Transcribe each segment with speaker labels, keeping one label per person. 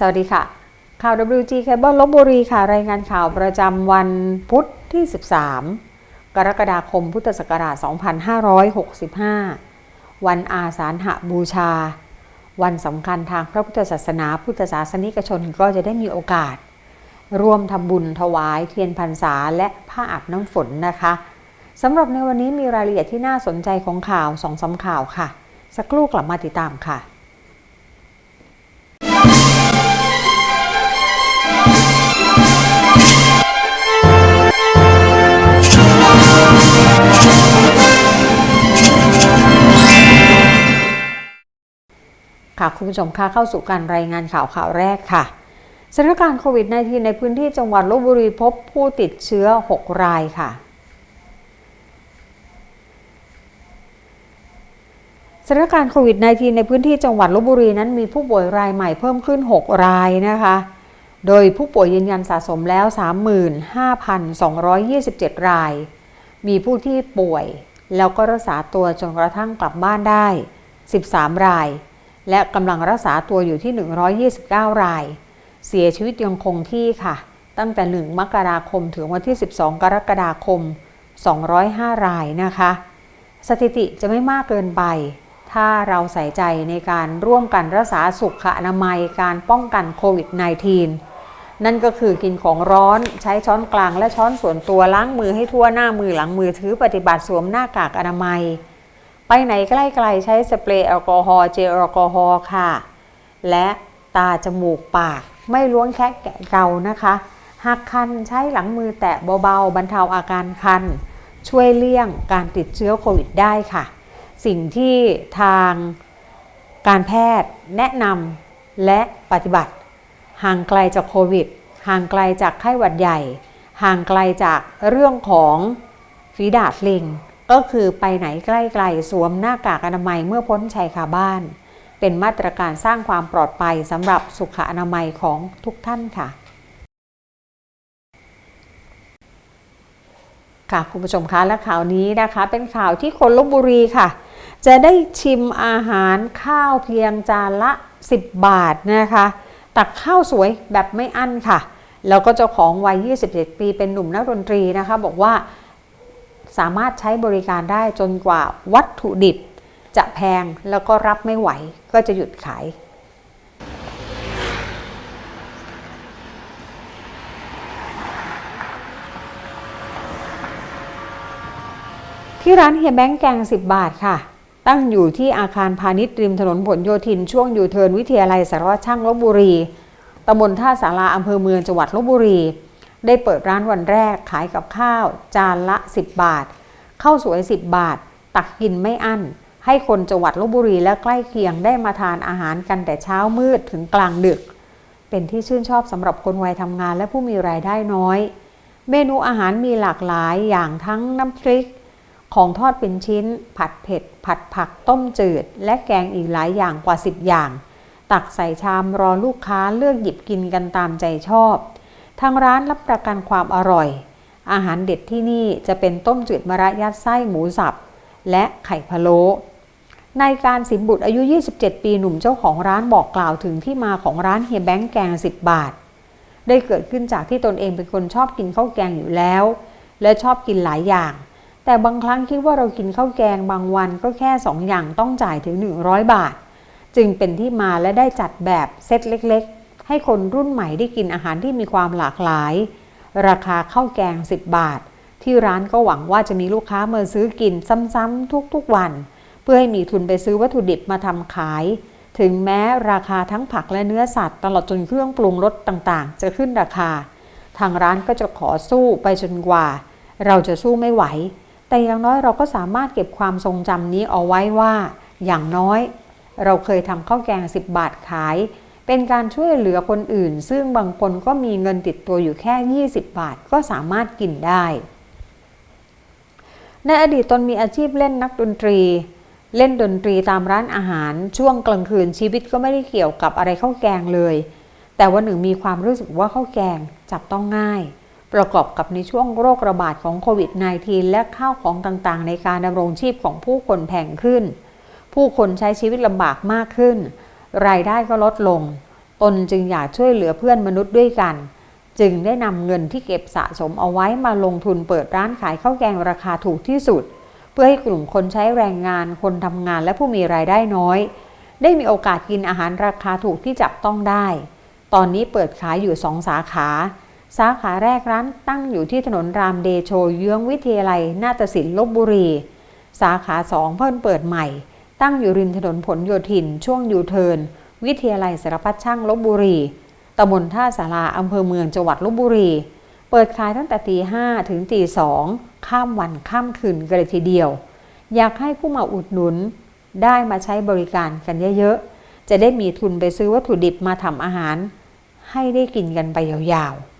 Speaker 1: สวัสดีค่ะ ข่าว WG Cable ลบบุรีค่ะ รายงานข่าวประจำวันพุธที่ 13 กรกฎาคมพุทธศักราช 2565 วันอาสาฬหบูชา วันสำคัญทางพระพุทธศาสนา พุทธศาสนิกชนก็จะได้มีโอกาส ร่วมทำบุญถวายเทียนพรรษาและผ้าอาบน้ำฝนนะคะสำหรับในวันนี้มีรายละเอียดที่น่าสนใจของข่าวสองสาข่าวค่ะ สักครู่กลับมาติดตามค่ะ คุณผู้ชมค่ะเข้าสู่การรายงานข่าวข่าวแรกค่ะสถานการณ์โควิด -19 ในพื้นที่จังหวัดลบบุรีพบผู้ติดเชื้อ 6 รายค่ะสถานการณ์โควิด -19 ในพื้นที่จังหวัดลบบุรีนั้นมีผู้ป่วยรายใหม่เพิ่มขึ้น 6 รายนะคะ โดยผู้ป่วยยืนยันสะสมแล้ว 35,227 ราย มีผู้ที่ป่วยแล้วก็รักษาตัวจนกระทั่งกลับบ้านได้ 13 ราย และกำลังรักษาตัวอยู่ที่ 129 ราย เสียชีวิตยังคงที่ค่ะ ตั้งแต่ 1 มกราคมถึงวันที่ 12 กรกฎาคม 205 รายนะคะ สถิติจะไม่มากเกินไป ถ้าเราใส่ใจในการร่วมกันรักษาสุขอนามัยการป้องกันโควิด -19 นั่นก็คือกินของร้อนใช้ช้อนกลางและช้อนส่วนตัวล้างมือให้ทั่วหน้ามือหลังมือถือปฏิบัติสวมหน้ากากอนามัย ไปไหนใกล้ๆใช้สเปรย์แอลกอฮอล์เจลแอลกอฮอล์ค่ะ และตาจมูกปากไม่ล้วงแค่แกะเกานะคะ หากคันใช้หลังมือแตะเบาๆ บรรเทาอาการคัน ช่วยเลี่ยงการติดเชื้อโควิดได้ค่ะ สิ่งที่ทางการแพทย์แนะนำและปฏิบัติ ห่างไกลจากโควิด ห่างไกลจากไข้หวัดใหญ่ ห่างไกลจากเรื่องของฝีดาดลิง ก็คือไปไหนใกล้ๆสวมหน้ากากอนามัยเมื่อพ้นชายคาบ้าน เป็นมาตรการสร้างความปลอดภัยสำหรับสุขอนามัยของทุกท่านค่ะ ค่ะคุณผู้ชมคะและข่าวนี้นะคะ เป็นข่าวที่คนลบบุรีค่ะ จะได้ชิมอาหารข้าวเพียงจานละ 10 บาทนะคะ ตักข้าวสวยแบบไม่อั้นค่ะ แล้วก็เจ้าของวัย 27 ปีเป็นหนุ่มนักดนตรีนะคะ บอกว่า สามารถใช้บริการได้จนกว่าวัตถุดิบ จะแพงแล้วก็รับไม่ไหวก็จะหยุดขายที่ร้านเฮียแบงค์แกง 10 บาทค่ะ ตั้งอยู่ที่อาคารพาณิชย์ริมถนนผลโยธินช่วงอยู่เทิร์นวิทยาลัยสารวัตรช่างลบบุรีตำบลท่าสาราอำเภอเมืองจังหวัดลบบุรี ได้เปิดร้านวันแรกขายกับข้าว จานละ 10 บาทข้าวสวย 10 บาท ตักกินไม่อั้น ให้คนจังหวัดลบบุรีและใกล้เคียงได้มาทานอาหารกันแต่เช้ามืดถึงกลางดึก เป็นที่ชื่นชอบสำหรับคนวัยทำงานและผู้มีรายได้น้อย เมนูอาหารมีหลากหลายอย่างทั้งน้ำพริก ของทอดเป็นชิ้น ผัดเผ็ด ผัดผักต้มจืด และแกงอีกหลายอย่างกว่า 10 อย่าง ตักใส่ชามรอลูกค้าเลือกหยิบกินกันตามใจชอบ ทางร้านรับประกันความอร่อย อาหารเด็ดที่นี่จะเป็นต้มจืดมะระยัดไส้หมูสับ และไข่พะโล้ในการสิมบุตรอายุ 27 ปีหนุ่มเจ้าของร้านบอกกล่าวถึงที่มาของร้านเฮียแบงค์แกง 10 บาท ได้เกิดขึ้นจากที่ตนเองเป็นคนชอบกินข้าวแกงอยู่แล้ว และชอบกินหลายอย่าง แต่บางครั้งคิดว่าเรากินข้าวแกงบางวันก็แค่ 2 อย่างต้องจ่ายถึง 100 บาท จึงเป็นที่มาและได้จัดแบบเซตเล็ก ให้คนรุ่นใหม่ได้กินอาหารที่มีความหลากหลาย ราคาข้าวแกง 10 บาท ที่ร้านก็หวังว่าจะมีลูกค้ามาซื้อกินซ้ำๆทุกๆวัน เพื่อให้มีทุนไปซื้อวัตถุดิบมาทำขาย ถึงแม้ราคาทั้งผักและเนื้อสัตว์ตลอดจนเครื่องปรุงรสต่างๆ จะขึ้นราคา ทางร้านก็จะขอสู้ไปจนกว่า เราจะสู้ไม่ไหว แต่อย่างน้อยเราก็สามารถเก็บความทรงจำนี้เอาไว้ว่า อย่างน้อย เราเคยทำข้าวแกง 10 บาทขาย เป็นการช่วยเหลือคนอื่น ซึ่งบางคนก็มีเงินติดตัวอยู่แค่ 20 บาทก็สามารถกินได้ ในอดีตตนมีอาชีพเล่นนักดนตรี เล่นดนตรีตามร้านอาหารช่วงกลางคืนชีวิตก็ไม่ได้เกี่ยวกับอะไรข้าวแกงเลย แต่วันหนึ่งมีความรู้สึกว่าข้าวแกงจับต้องง่ายประกอบกับในช่วงโรคระบาดของโควิด -19 และข้าวของต่างๆ ในการดำรงชีพของผู้คนแพงขึ้น ผู้คนใช้ชีวิตลำบากมากขึ้น รายได้ก็ลดลง ตนจึงอยากช่วยเหลือเพื่อนมนุษย์ด้วยกัน จึงได้นำเงินที่เก็บสะสมเอาไว้มาลงทุนเปิดร้านขายข้าวแกงราคาถูกที่สุด เพื่อให้กลุ่มคนใช้แรงงานคนทำงานและผู้มีรายได้น้อย ได้มีโอกาสกินอาหารราคาถูกที่จับต้องได้ ตอนนี้เปิดขายอยู่สองสาขา สาขาแรกร้านตั้งอยู่ที่ถนนรามเดโชเยื้องวิทยาลัยนาฏศิลป์ลบบุรี สาขาสองเพิ่งเปิดใหม่ ตั้งอยู่ริมถนนผลโยธิน ช่วงยูเทิร์นวิทยาลัยสารพัดช่างลบบุรีตำบลท่าสาราอำเภอเมืองจังหวัดลบบุรี เปิดขายตั้งแต่ตีห้าถึงตีสองข้ามวันข้ามคืนกันเลยทีเดียว อยากให้ผู้มาอุดหนุน ได้มาใช้บริการกันเยอะๆ จะได้มีทุนไปซื้อวัตถุดิบมาทำอาหาร ให้ได้กินกันไปยาวๆ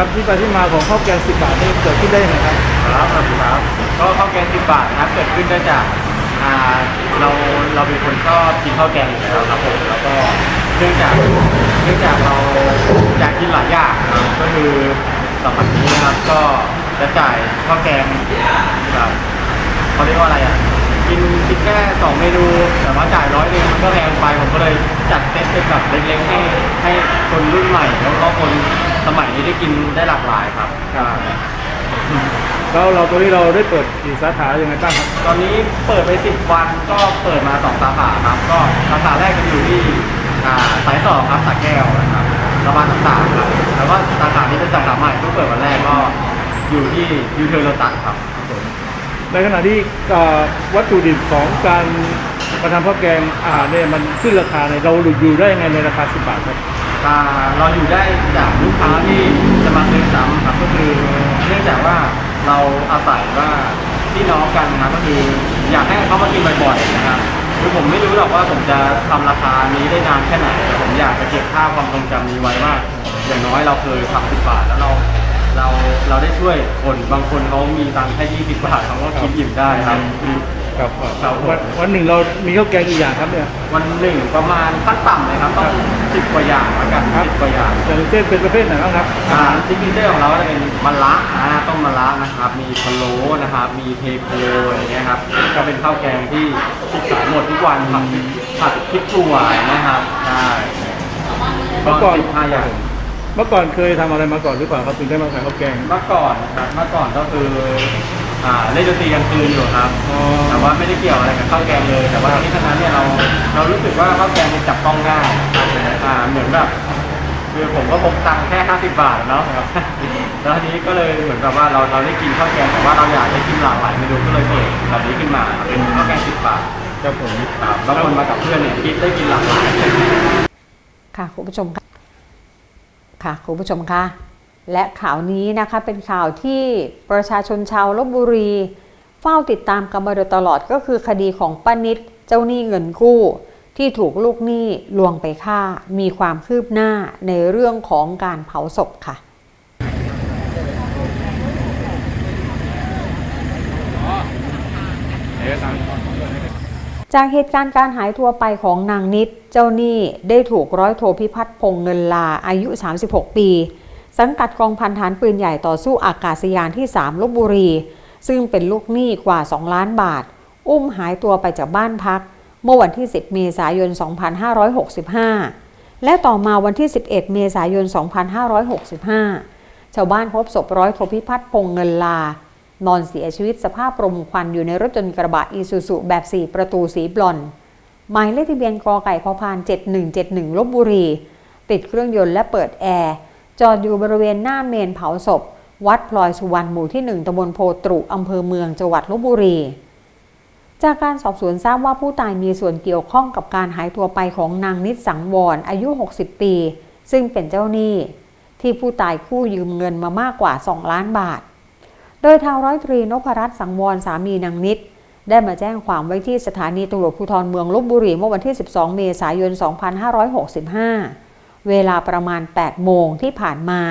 Speaker 2: ครับ
Speaker 3: ที่ไปที่มาของข้าวแกงสิบบาทนี่เกิดขึ้นได้ยังไงครับ
Speaker 2: ครับสวัสดีครับก็ข้าวแกงสิบบาทนะครับเกิดขึ้นได้จากอ่าเราเราเป็นคนชอบกินข้าวแกงอยู่แล้วครับผมแล้วก็เนื่องจากเนื่องจากเราอยากกินหลายอย่างครับก็คือสำหรับนี้นะครับก็จะจ่ายข้าวแกงแบบเขาเรียกว่าอะไรอะกินกินแค่สองเมนูแต่ว่าจ่ายร้อยหนึงมันก็แพงไปผมก็เลยจัดเซตเป็นแบบเล็กๆให้ให้คนรุ่นใหม่แล้วก็คน สมัยนี้ได้กินได้หลากหลายครับใช่
Speaker 3: แล้วเราตัวนี้เราได้เปิดกี่สาขายังไงบ้างครับ
Speaker 2: ตอนนี้เปิดไป 10 วันก็เปิดมา 2 สาขาครับ ก็สาขาแรกจะอยู่ที่อ่าสายสองครับสระแก้วนะครับระบานต่างๆครับแล้วก็สาขานี้เป็นสาขาใหม่เพิ่งเปิดวันแรกก็อยู่ที่ยูเทอร์โลตัสครับ
Speaker 3: ในขณะที่เอ่อวัตถุดิบของการมาทำข้าวแกงอาหารเนี่ยมันขึ้นราคาเนี่ยเราหลุดอยู่ได้ยังไงในราคาสิบบาทครับ
Speaker 2: อ่า เราอยู่ได้จากลูกค้าที่จะมาซื้อซ้ำครับก็คือเนื่องจากว่าเราอาศัยว่าพี่น้องกันนะครับก็คืออยากให้เขามากินบ่อยๆนะครับคือผมไม่รู้หรอกว่าผมจะทำราคานี้ได้นานแค่ไหนแต่ผมอยากจะเก็บภาพความทรงจำนี้ไว้ว่า อย่างน้อยเราเคยทำสิบบาทแล้วเรา เราเราได้ช่วยคนบางคนเขามีตังค์แค่ยี่สิบบาทเขาก็กินอิ่มได้ครับ
Speaker 3: ครับ
Speaker 2: ครับผม
Speaker 3: วันวันหนึ่งเรามีข้าวแกงกี่อย่างครับเนี่ย
Speaker 2: วันหนึ่งประมาณขั้นต่ำเลยครับต้องสิบกว่าอย่างแล้วกัน
Speaker 3: ครับ
Speaker 2: สิบกว่าอย่าง
Speaker 3: อย่างเช่นเป็นประเภทไหนบ้างครับ
Speaker 2: อาหารซิกเนเจอร์ของเราก็จะเป็นมะระนะต้มมะระนะครับ มีพะโล้นะครับ มีเทโพอย่างเงี้ยครับก็เป็นข้าวแกงที่ที่ขายหมดทุกวันผัดผัดพริกถั่วอย่างเงี้ยครับใช่
Speaker 3: เมื่อก่อน
Speaker 2: สิบห้าอย่าง
Speaker 3: เมื่อก่อนเคยทำอะไรมาก่อนหรือเปล่าครับถึงได้มาขายข้าวแกง
Speaker 2: เมื่อก่อนนะครับเมื่อก่อนก็คืออ่าเล่นดนตรีกลางคืนอยู่ครับ
Speaker 3: อ๋อ
Speaker 2: แต่ว่าไม่ได้เกี่ยวอะไรกับข้าวแกงเลย แต่ว่าทั้งนี้ทั้งนั้นเนี่ยเราเรารู้สึกว่าข้าวแกงมันจับต้องง่ายอ่าเหมือนแบบคือผมก็พกตังค์แค่ 50 บาทเนาะแล้วทีนี้ก็เลยเหมือนกับว่าเราเราได้กินข้าวแกงแต่ว่าเราอยากได้กินหลากหลายเมนูก็เลยเปิดแบบนี้ขึ้นมาเป็นข้าวแกง 10 บาท
Speaker 3: ครับผม
Speaker 2: ครับแล้วคนมากับเพื่อนเนี่ยคิดได้กินหลากหลาย
Speaker 1: ค่ะคุณผู้ชมค่ะ ค่ะคุณผู้ชมคะและข่าวนี้นะคะเป็นข่าวที่ประชาชนชาวลบบุรี เฝ้าติดตามกันมาโดยตลอดก็คือคดีของป้านิดเจ้าหนี้เงินกู้ ที่ถูกลูกหนี้ลวงไปฆ่า มีความคืบหน้าในเรื่องของการเผาศพค่ะ จากเหตุการณ์การหายตัวไปของนางนิด เจ้าหนี้ได้ถูกร้อยโทพิพัฒน์พงเงินลาอายุ 36 ปี สังกัดกองพันฐานปืนใหญ่ต่อสู้อากาศยานที่ 3ลบบุรี ซึ่งเป็นลูกหนี้กว่า 2 ล้านบาท อุ้มหายตัวไปจากบ้านพัก เมื่อวันที่ 10 เมษายน 2565 และต่อมาวันที่ 11 เมษายน 2565 ชาวบ้านพบศพร้อยโทพิพัฒน์พงเงินลา นอนเสียชีวิตสภาพรมควันอยู่ในรถยนต์กระบะอีซูซุแบบ 4 ประตูสีบลอนด์หมายเลขทะเบียนกอไก่พอพาน 7171ลบบุรี ติดเครื่องยนต์และเปิดแอร์ จอดอยู่บริเวณหน้าเมนเผาศพ วัดพลอยสุวรรณหมู่ที่ 1ตำบลโพตรุอำเภอเมืองจังหวัดลบบุรี จากการสอบสวนทราบว่าผู้ตายมีส่วนเกี่ยวข้องกับการหายตัวไปของนางนิดสังวรอายุ 60 ปี ซึ่งเป็นเจ้าหนี้ ที่ผู้ตายกู้ยืมเงินมามากกว่า 2 ล้านบาท โดยทางร้อยตรีนพรัตน์สังวรสามีนางนิด ได้มาแจ้งความไว้ที่สถานีตำรวจภูธรเมืองลบบุรีเมื่อวันที่ 12 เมษายน 2565 เวลาประมาณ 8 โมงที่ผ่านมา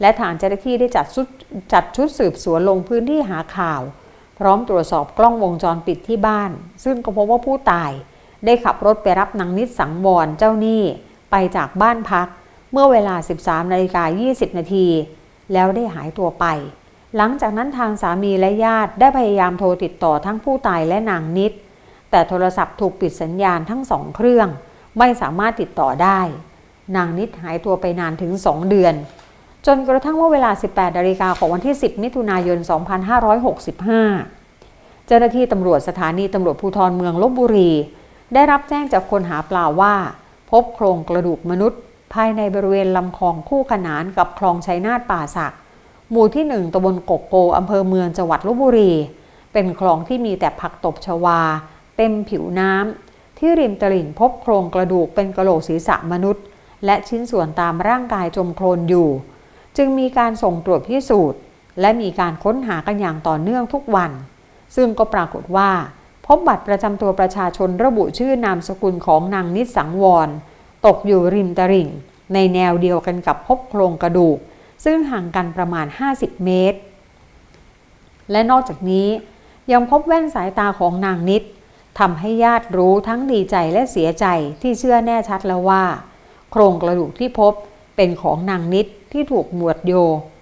Speaker 1: และทางเจ้าหน้าที่ได้จัดชุดจัดชุดสืบสวนลงพื้นที่หาข่าว พร้อมตรวจสอบกล้องวงจรปิดที่บ้าน ซึ่งก็พบว่าผู้ตาย ได้ขับรถไปรับนางนิดสังวรเจ้าหนี้ไปจากบ้านพัก เมื่อเวลา 13นาฬิกา20 นาทีแล้วได้หายตัวไป หลังจากนั้นทางสามีและญาติได้พยายามโทรติดต่อทั้งผู้ตายและนางนิด แต่โทรศัพท์ถูกปิดสัญญาณทั้งสองเครื่อง ไม่สามารถติดต่อได้ นางนิดหายตัวไปนานถึง2เดือน จนกระทั่งว่าเวลา 18นาฬิกาของวันที่ 10 มิถุนายน 2565 เจ้าหน้าที่ตำรวจสถานีตำรวจภูธรเมืองลบบุรี ได้รับแจ้งจากคนหาปลาว่า พบโครงกระดูกมนุษย์ ภายในบริเวณลำคลองคู่ขนานกับคลองชัยนาทป่าสัก หมู่ที่ 1ตำบลกกโกอำเภอเมืองจังหวัดลบบุรี เป็นคลองที่มีแต่ผักตบชวา เต็มผิวน้ำ ที่ริมตลิ่งพบโครงกระดูกเป็นกระโหลกศีรษะมนุษย์ และชิ้นส่วนตามร่างกายจมโคลนอยู่ จึงมีการส่งตรวจพิสูจน์ และมีการค้นหากันอย่างต่อเนื่องทุกวัน ซึ่งก็ปรากฏว่า พบบัตรประจำตัวประชาชนระบุชื่อนามสกุลของนางนิดสังวร ตกอยู่ริมตลิ่ง ในแนวเดียวกันกับพบโครงกระดูก ซึ่งห่างกันประมาณ 50 เมตร และนอกจากนี้ยังพบแว่นสายตาของนางนิดทำให้ญาติรู้ทั้งดีใจและเสียใจที่เชื่อแน่ชัดแล้วว่า โครงกระดูกที่พบเป็นของนางนิดที่ถูกหมวดโย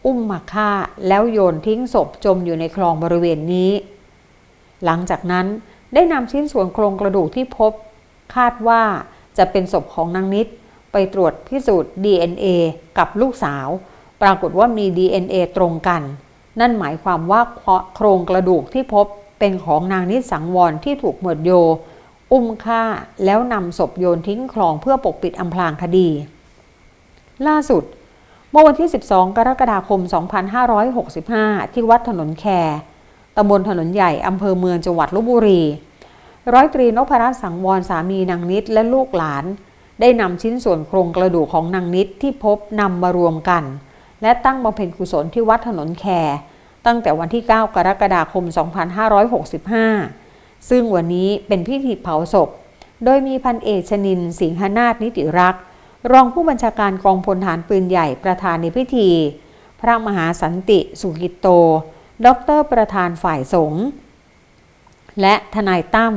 Speaker 1: อุ้มมาฆ่าแล้วโยนทิ้งศพจมอยู่ในคลองบริเวณนี้ หลังจากนั้นได้นำชิ้นส่วนโครงกระดูกที่พบ คาดว่าจะเป็นศพของนางนิด ไปตรวจพิสูจน์ DNA กับลูกสาว ปรากฏว่ามี DNA ตรงกัน นั่นหมายความว่าโครงกระดูกที่พบเป็นของนางนิดสังวรที่ถูกหมวดโย อุ้มฆ่าแล้วนำศพโยนทิ้งคลองเพื่อปกปิดอำพรางคดี ล่าสุด เมื่อวันที่ 12 กรกฎาคม 2565 ที่วัดถนนแคตำบลถนนใหญ่อำเภอเมืองจังหวัดลบบุรี ร้อยตรีนพรัตน์สังวรสามีนางนิดและลูกหลาน ได้นำชิ้นส่วนโครงกระดูกของนางนิดที่พบนำมารวมกัน และตั้งบำเพ็ญกุศลที่วัดถนนแคตั้งแต่วันที่ 9 กรกฎาคม 2565 ซึ่งวันนี้เป็นพิธีเผาศพ โดยมีพันเอกชนิน สิงหนาถนิติรักษ์รองผู้บัญชาการกองพลฐานปืนใหญ่ประธานในพิธี พระมหาสันติสุกิตโตด็อกเตอร์ประธานฝ่ายสงฆ์และทนายตั้ม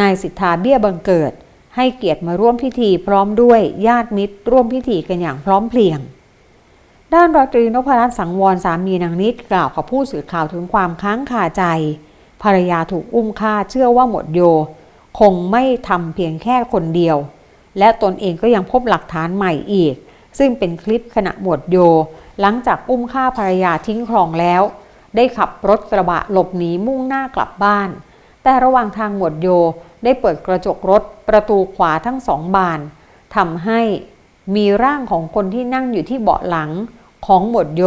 Speaker 1: นายสิทธาเบี้ยบังเกิด ให้เกียรติมาร่วมพิธีพร้อมด้วยญาติมิตรร่วมพิธีกันอย่างพร้อมเพรียง ด้านร้อยตรีนพรัตน์สังวรสามีนางนิดกล่าวกับผู้สื่อข่าวถึงความค้างคาใจ ภรรยาถูกอุ้มฆ่าเชื่อว่าหมดโย คงไม่ทำเพียงแค่คนเดียว และตนเองก็ยังพบหลักฐานใหม่อีก ซึ่งเป็นคลิปขณะหมดโย หลังจากอุ้มฆ่าภรรยาทิ้งคลองแล้ว ได้ขับรถกระบะหลบหนีมุ่งหน้ากลับบ้าน แต่ระหว่างทางหมดโยได้เปิดกระจกรถประตูขวาทั้งสองบานทำให้มีร่างของคนที่นั่งอยู่ที่เบาะหลัง ของหมวดโย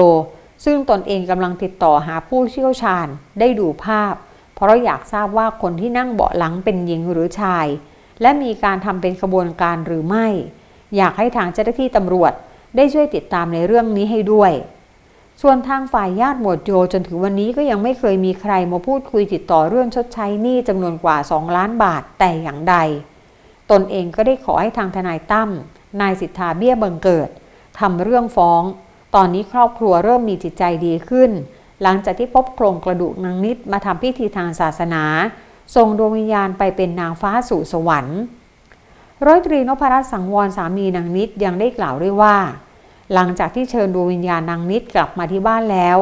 Speaker 1: ซึ่งตนเองกำลังติดต่อหาผู้เชี่ยวชาญได้ดูภาพ เพราะอยากทราบว่าคนที่นั่งเบาะหลังเป็นหญิงหรือชาย และมีการทำเป็นขบวนการหรือไม่ อยากให้ทางเจ้าหน้าที่ตำรวจได้ช่วยติดตามในเรื่องนี้ให้ด้วย ส่วนทางฝ่ายญาติหมวดโยจนถึงวันนี้ก็ยังไม่เคยมีใครมาพูดคุยติดต่อเรื่องชดใช้หนี้จำนวนกว่า 2 ล้านบาทแต่อย่างใด ตนเองก็ได้ขอให้ทางทนายตั้มนายสิทธาเบี้ยบังเกิดทำเรื่องฟ้อง ตอนนี้ครอบครัวเริ่มมีจิตใจดีขึ้น หลังจากที่พบโครงกระดูกนางนิดมาทำพิธีทางศาสนาส่งดวงวิญญาณไปเป็นนางฟ้าสู่สวรรค์ ร้อยตรีนพรัตน์สังวรสามีนางนิดยังได้กล่าวด้วยว่า หลังจากที่เชิญดวงวิญญาณนางนิดกลับมาที่บ้านแล้ว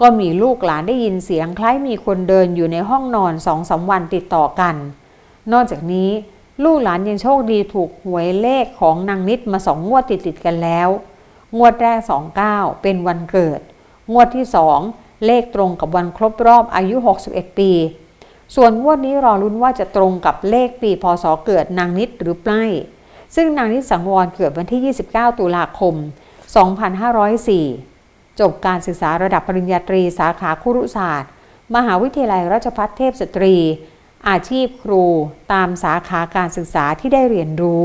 Speaker 1: ก็มีลูกหลานได้ยินเสียงคล้ายมีคนเดินอยู่ในห้องนอนสองสาวันติดต่อกัน นอกจากนี้ลูกหลานยังโชคดีถูกหวยเลขของนางนิดมาสองงวดติดติดกันแล้ว งวดแรก 29 เป็นวันเกิด งวดที่ 2 เลขตรงกับวันครบรอบอายุ 61 ปี ส่วนงวดนี้รอลุ้นว่าจะตรงกับเลขปีพศเกิดนางนิดหรือไม่ซึ่งนางนิดสังวรเกิดวันที่ 29 ตุลาคม 2504 จบการศึกษาระดับปริญญาตรีสาขาครุศาสตร์ มหาวิทยาลัยราชภัฏเทพสตรี อาชีพครูตามสาขาการศึกษาที่ได้เรียนรู้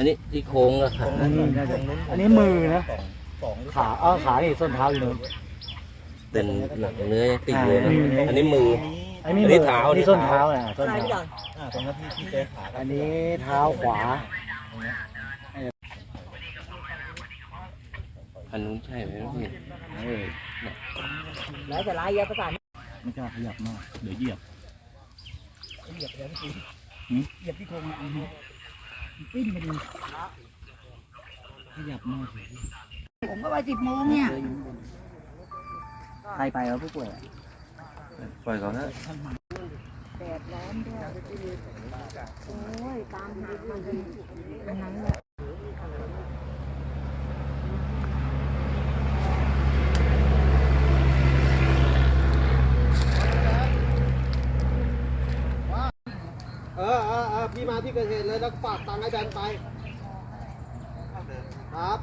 Speaker 4: อันนี้ที่ โค้งอะค่ะ
Speaker 3: อันนี้มือนะ ขาเออขานี่ส้นเท้าอยู่นู้น
Speaker 4: เป็นหนังเนื้อยังติดอยู่นะ
Speaker 3: อืม
Speaker 4: อันนี้มือ
Speaker 3: อันนี้
Speaker 4: อัน
Speaker 3: มื
Speaker 4: นี้
Speaker 3: อ
Speaker 4: เท้า
Speaker 3: อันนี้ส้น
Speaker 4: นี่
Speaker 3: เท้า
Speaker 4: เท้า
Speaker 3: น่ะส้นเท้าอันนี้เท้าขวา
Speaker 4: อันนู้นใช่ไหมพี่
Speaker 3: ไม่กล้าขยับมาก เดี๋ยวเหยียบ
Speaker 5: ผมก็ไปสิบโมงเนี่ย
Speaker 3: ใครไปแล้วผู้ป่วย
Speaker 4: ปล่อยเขานะ
Speaker 6: เออเออเออพี่ มาที่เกิดเหตุเลยแล้วฝากตังค์ให้แบนไป ครับ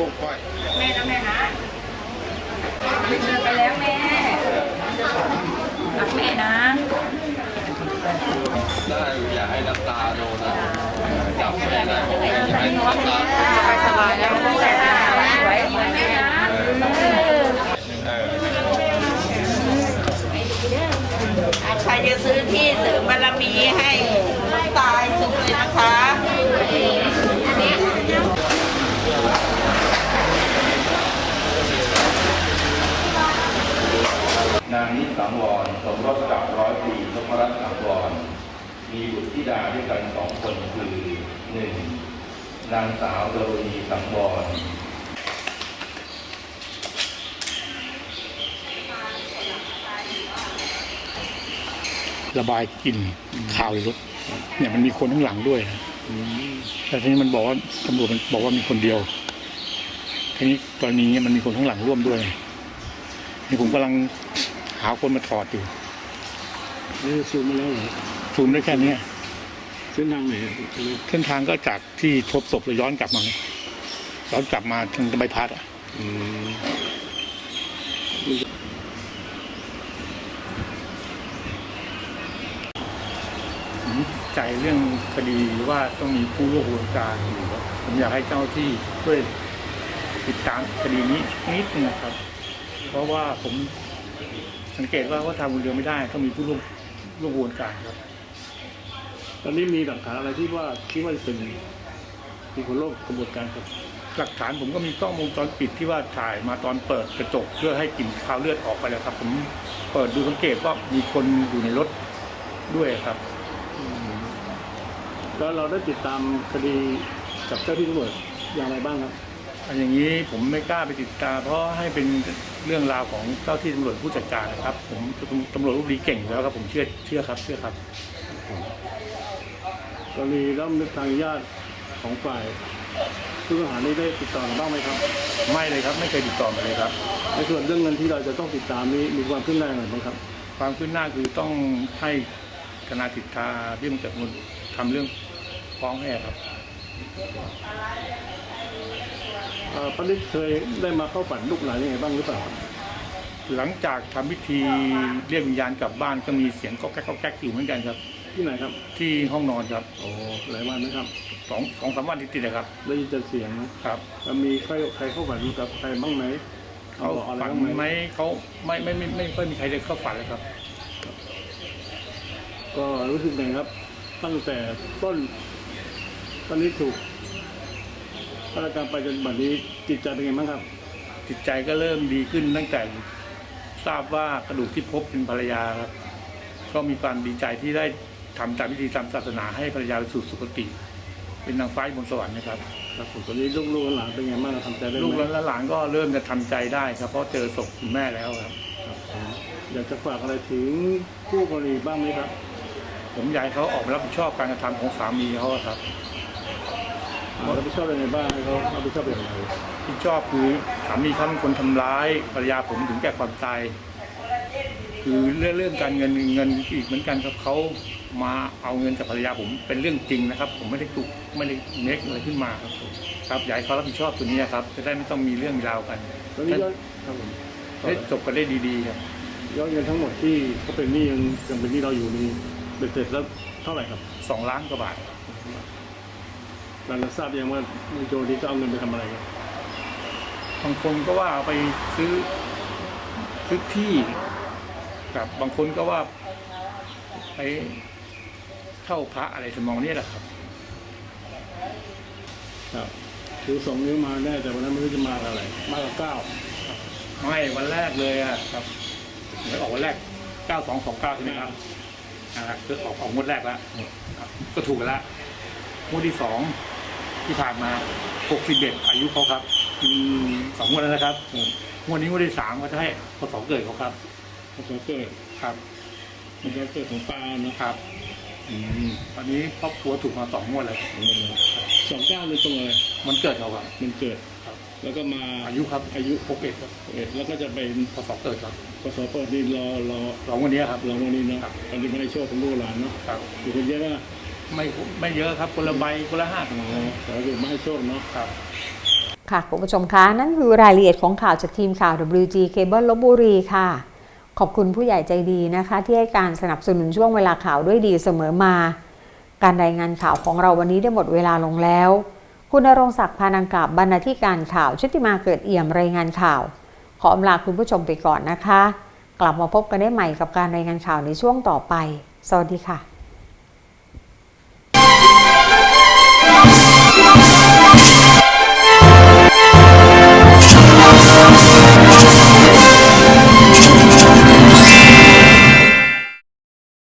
Speaker 7: กุ้งก้อยแม่นะแม่นะเจอไปแล้วแม่รักแม่นะ ได้อย่าให้น้ำ
Speaker 5: ตาโดนนะ
Speaker 4: จับแม่ได้ผมไม่ให้น้ำตาสบายแล้วสวย
Speaker 7: แม่นะเออ
Speaker 8: ใครจะซื้อที่เสริมบารมีให้ตายสุดเลยนะคะ
Speaker 7: นางนิสังวรสมรสกับร้อยตรีนพรัตน์สังวร มีบุตรธิดาด้วยกันสองคนคือหนึ่งนางสาวดรณีสังวร
Speaker 9: ระบายกลิ่นข่าวในรถเนี่ยมันมีคนข้างหลังด้วยนะแต่ทีนี้มันบอกว่าตำรวจมันบอกว่ามีคนเดียว ทีนี้กรณีเนี้มันมีคนข้างหลังร่วมด้วยนี่ผมกำลัง หาคนมาถอดอยู่
Speaker 3: นี่ซูมมาแล้วเหรอ
Speaker 9: ซูมได้แค่เนี้ย
Speaker 3: เส้นทางไหน
Speaker 9: เส้นทางก็จากที่พบศพเลยย้อนกลับมาย้อนกลับมาทางใบพัดอะผมใจเรื่องคดีว่าต้องมีผู้ร่วมขบวนการอยู่ครับผมอยากให้เจ้าที่ช่วยติดตามคดีนี้นิดนึงนะครับ เพราะว่าผม สังเกตว่าเขาทำคนเดียวไม่ได้ต้องมีผู้ร่วมร่วมขบวนการครับ
Speaker 3: ตอนนี้มีหลักฐานอะไรที่ว่าคิดว่าเป็นมีคนร่วมกระบวนการครับ
Speaker 9: หลักฐานผมก็มีกล้องวงจรปิดที่ว่าถ่ายมาตอนเปิดกระจกเพื่อให้กลิ่นคาวเลือดออกไปแล้วครับ ผมเปิดดูสังเกตว่ามีคนอยู่ในรถด้วยครับ
Speaker 3: แล้วเราได้ติดตามคดีกับเจ้าที่ตำรวจอย่างไรบ้างครับ
Speaker 9: อันอย่างนี้ผมไม่กล้าไปติดตามเพราะให้เป็น เรื่องราวของเจ้าที่ตำรวจผู้จัดการนะครับ ผมตำรวจรูปดีเก่งอยู่แล้วครับ ผมเชื่อเชื่อครับ เชื่อครับ
Speaker 3: กรณีแล้วทางญาติของฝ่ายผู้ต้องหานี้ได้ติดต่อมาบ้างไหมครับ
Speaker 9: ไม่เลยครับ ไม่เคยติดต่อมาเลยครับ
Speaker 3: ในส่วนเรื่องเงินที่เราจะต้องติดตามนี้มีความขึ้นหน้าอย่างไรบ้างครับ
Speaker 9: ความคืบหน้าคือต้องให้ธนาติดทาเรื่องจากเงินทำเรื่องฟ้องให้ครับ
Speaker 3: เอ่อป้านิดเคยได้มาเข้าฝันลูกหลานยังไงบ้างหรือเปล่าครับ
Speaker 9: หลังจากทำพิธีเรียกวิญญาณกลับบ้านก็มีเสียงก็แก๊กก็แก๊กอยู่เหมือนกันครับ
Speaker 3: ที่ไหนครับ
Speaker 9: ที่ห้องนอนครับ
Speaker 3: โอ้หลายวันนะครับ
Speaker 9: สองสองสามวันติดๆนะครับ
Speaker 3: ได้ยินแต่เสียงนะครับแล้วมีใครใครเข้าฝันกับใครบ้างไหม
Speaker 9: เขา
Speaker 3: บอกอะไร
Speaker 9: ฝัน
Speaker 3: บ้างไหม
Speaker 9: ไหมเขาไม่ไม่ไม่ไม่ค่อยมีใครเลยเข้าฝันเลยครับ
Speaker 3: ก็รู้สึกไงครับ ตั้งแต่ต้นตอนนี้ถูก ฆากรรไปจนบัดนี้จิตใจเป็นไงบ้างครับ
Speaker 9: จิตใจก็เริ่มดีขึ้นตั้งแต่ทราบว่ากระดูกที่พบเป็นภรรยาครับ ก็มีความดีใจที่ได้ทำตามพิธีตามศาสนาให้ภรรยาไปสู่สุคติ เป็นนางฟ้าบนสวรรค์นะครับ
Speaker 3: ครับผมตอนนี้ลูกๆหลานเป็นไงบ้างทำใจได้ไหม
Speaker 9: ลูกและหลานก็เริ่มจะทำใจได้ครับเพราะเจอศพคุณแม่แล้วครับ
Speaker 3: อยากจะฝากอะไรถึงผู้กรณีบ้างไหมครับ
Speaker 9: ผมอยากให้เขาออกมารับผิดชอบการกระทำของสามีเขาครับ
Speaker 3: รับผิดชอบยังไงบ้างให้เขารับผิดชอบอย่างไร
Speaker 9: ที่ชอบคือสามีเขาเป็นคนทำร้ายภรรยาผมถึงแก่ความตาย คือเรื่องเรื่องการเงินเงินอีกเหมือนกันครับเขามาเอาเงินจากภรรยาผมเป็นเรื่องจริงนะครับ ผมไม่ได้ตุกไม่ได้เน็กอะไรขึ้นมาครับผมครับอยากให้เขารับผิดชอบตัวนี้ครับ จะได้ไม่ต้องมีเรื่องมีราวกัน
Speaker 3: ตอนนี้ย้อนครับผม
Speaker 9: ได้จบกันได้ดีๆครับ
Speaker 3: ย้อนเงินทั้งหมดที่เขาเป็นหนี้ยังยังเป็นหนี้เราอยู่นี่เบ็ดเสร็จแล้วเท่าไหร่ครับ
Speaker 9: สองล้านกว่าบาท
Speaker 3: เราทราบยังว่ามือโจรที่จะเอาเงินไปทำอะไรครับ
Speaker 9: บางคนก็ว่าเอาไปซื้อซื้อที่กับบางคนก็ว่าไปเช่าพระอะไรสมองนี้แหละครับ
Speaker 3: ครับถือสองนิ้วมาแน่แต่วันนั้นไม่รู้จะมากับอะไร มากับเก้า
Speaker 9: ไม่วันแรกเลยอะครับเดี๋ยวออกวันแรก9229ใช่ไหมครับนะครับคือออกออกงวดแรกแล้วครับก็ถูกกันแล้วงวดที่สอง ที่ผ่านมา61อายุเขาครับอืมสองงวดแล้วนะครับงวดนี้งวดที่สามก็จะให้พศเกิดเขาครับ
Speaker 3: พอเกิด
Speaker 9: ครับ
Speaker 3: มันก็เกิดของปลาเนาะ
Speaker 9: ครับอืมตอนนี้ครอบครัวถูกมาสองงวดแล้ว
Speaker 3: สองเก้าเป็นตรงอะไร
Speaker 9: มันเกิดเขาครับ
Speaker 3: มันเกิด
Speaker 9: ครับ
Speaker 3: แล้วก็มา
Speaker 9: อายุครับ
Speaker 3: อายุ
Speaker 9: 61ครับ
Speaker 3: เอ็ดแล้วก็จะเป็น
Speaker 9: พศเกิดครับ
Speaker 3: พศเปิดนี่รอรอ
Speaker 9: สองวันนี้ครับ
Speaker 3: รอวันนี้เนาะ
Speaker 9: ครับ
Speaker 3: ตอนนี้ไม่ได้โชคของลูกหลานเนาะ
Speaker 9: ครับ
Speaker 3: อยู่คนเยอะนะ
Speaker 9: ไม่ไม่เยอะครับคนละใบคนละห้าถุง
Speaker 3: แต่ว่าอยู่ไม่ให้โชคเนาะ
Speaker 9: ครับ
Speaker 1: ค่ะคุณผู้ชมคะนั่นคือรายละเอียดของข่าวจากทีมข่าว WG Cable ลบบุรีค่ะ ขอบคุณผู้ใหญ่ใจดีนะคะ ที่ให้การสนับสนุนช่วงเวลาข่าวด้วยดีเสมอมา การรายงานข่าวของเราวันนี้ได้หมดเวลาลงแล้ว คุณณรงค์ศักดิ์พานังกาบบรรณาธิการข่าวชุติมาเกิดเอี่ยมรายงานข่าว ขออำลาคุณผู้ชมไปก่อนนะคะ กลับมาพบกันได้ใหม่กับการรายงานข่าวในช่วงต่อไป สวัสดีค่ะ